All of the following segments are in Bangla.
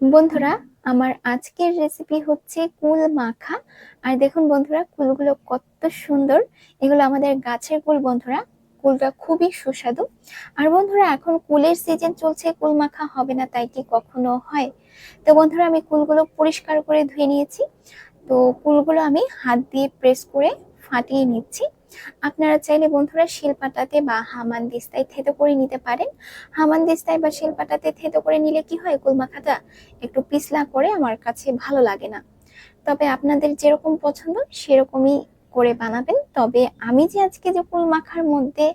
বন্ধুরা, আমার আজকের রেসিপি হচ্ছে কুল মাখা। আর দেখুন বন্ধুরা, কুলগুলো কত সুন্দর। এগুলো আমাদের গাছের কুল বন্ধুরা, কুলটা খুবই সুস্বাদু। আর বন্ধুরা, এখন কুলের সিজন চলছে, কুল মাখা হবে না তাই কি কখনো হয়? তো বন্ধুরা, আমি কুলগুলো পরিষ্কার করে ধুয়ে নিয়েছি। তো কুলগুলো আমি হাত দিয়ে প্রেস করে ফাটিয়ে নিচ্ছি। আপনারা চাইলে বন্ধুরা শিলপাটাতে বা হামান দিস্তায় থেতো করে নিতে পারেন। হামান দিস্তায় বা শিলপাটাতে থেতো করে নিলে কি হয় কুল মাখাটা একটু পিছলা করে আমার কাছে ভালো লাগে না। তবে আপনাদের যেরকম পছন্দ, সেরকমই করে বানাবেন। তবে আমি যে আজকে যে কুল মাখার মধ্যে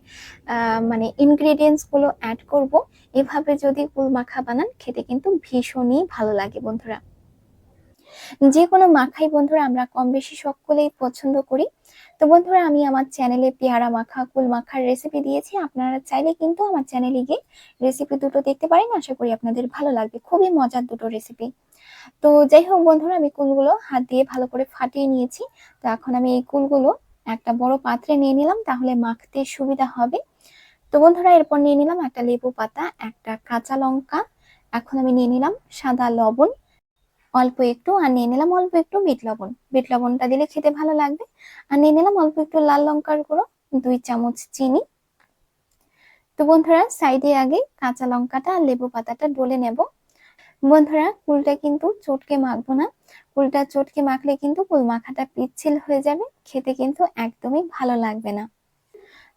মানে ইনগ্রেডিয়েন্টসগুলো অ্যাড করব, এভাবে যদি কুল মাখা বানান, খেতে কিন্তু ভীষণই ভালো লাগে বন্ধুরা। যে কোনো মাখাই বন্ধুরা আমরা কম বেশি সকলেই পছন্দ করি। তো বন্ধুরা, আমি আমার চ্যানেলে পেয়ারা মাখা, কুল মাখার রেসিপি দিয়েছি। আপনারা চাইলে কিন্তু আমার চ্যানেলে গিয়ে রেসিপি দুটো দেখতে পারেন। আশা করি আপনাদের ভালো লাগবে। খুবই মজার দুটো রেসিপি তো যাই হোক বন্ধুরা, আমি কুলগুলো হাত দিয়ে ভালো করে ফাটিয়ে নিয়েছি। তো এখন আমি এই কুলগুলো একটা বড় পাত্রে নিয়ে নিলাম, তাহলে মাখতে সুবিধা হবে। তো বন্ধুরা, এরপর নিয়ে নিলাম একটা লেবু পাতা, একটা কাঁচা লঙ্কা। এখন আমি নিয়ে নিলাম সাদা লবণ। অল্প একটু আর নিয়ে নিলাম অল্প একটু বিট লবণ। বিট লবণটা দিলে খেতে ভালো লাগবে। আর নিয়ে নিলাম অল্প একটু লাল লঙ্কার গুঁড়ো, দুই চামচ চিনি। তো বন্ধুরা, সাইডে আগে কাঁচা লঙ্কাটা আর লেবু পাতাটা ডলে নেব। বন্ধুরা কুলটা কিন্তু চটকে মাখবো না। কুলটা চটকে মাখলে কিন্তু কুল মাখাটা পিচ্ছিল হয়ে যাবে। খেতে কিন্তু একদমই ভালো লাগবে না।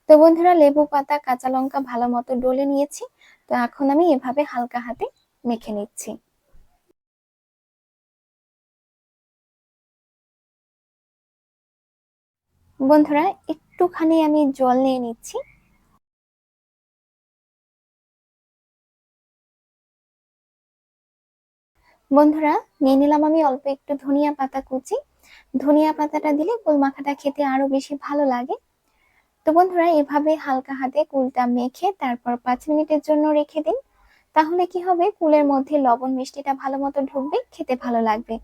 তো বন্ধুরা, লেবু পাতা, কাঁচা লঙ্কা ভালো মতো ডলে নিয়েছি। তো এখন আমি এভাবে হালকা হাতে মেখে নিচ্ছি। বন্ধুরা, একটুখানি আমি জল নিয়ে নিচ্ছি। বন্ধুরা, নিয়ে নিলাম আমি অল্প একটু ধনিয়া পাতা কুচি। ধনিয়া পাতাটা দিলে কুল মাখাটা খেতে আরও বেশি ভালো লাগে। তো বন্ধুরা, এভাবে হালকা হাতে কুলটা মেখে তারপর পাঁচ মিনিটের জন্য রেখে দিন। তাহলে কি হবে? কুলের মধ্যে লবণ মিষ্টিটা ভালো মতো ঢুকবে, খেতে ভালো লাগবে।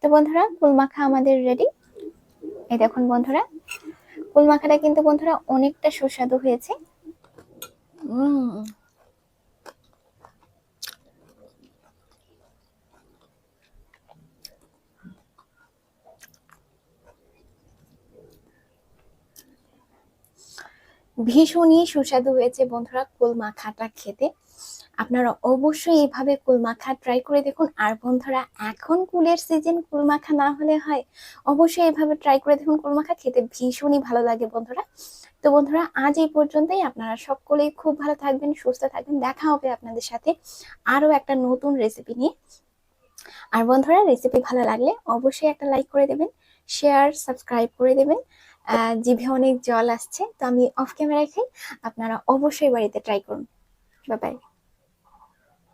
তো বন্ধুরা কুল মাখা আমাদের রেডি এই দেখুন বন্ধুরা কুল মাখাটা কিন্তু বন্ধুরা অনেকটা সুস্বাদু হয়েছে। ভীষণই সুস্বাদু হয়েছে বন্ধুরা কুল মাখাটা খেতে। আপনারা অবশ্যই এভাবে কুল মাখা ট্রাই করে দেখুন। আর বন্ধুরা, এখন কুলের সিজন কুল মাখা না হলে হয়। অবশ্যই এভাবে ট্রাই করে দেখুন কুল মাখা খেতে ভীষণই ভালো লাগে বন্ধুরা। তো বন্ধুরা, আজ এই পর্যন্তই। আপনারা সকলেই খুব ভালো থাকবেন, সুস্থ থাকবেন। দেখা হবে আপনাদের সাথে আরও একটা নতুন রেসিপি নিয়ে। আর বন্ধুরা রেসিপি ভালো লাগলে অবশ্যই একটা লাইক করে দেবেন শেয়ার সাবস্ক্রাইব করে দেবেন। জিভে অনেক জল আসছে, তো আমি অফ ক্যামেরায় খাই আপনারা অবশ্যই বাড়িতে ট্রাই করুন। বাই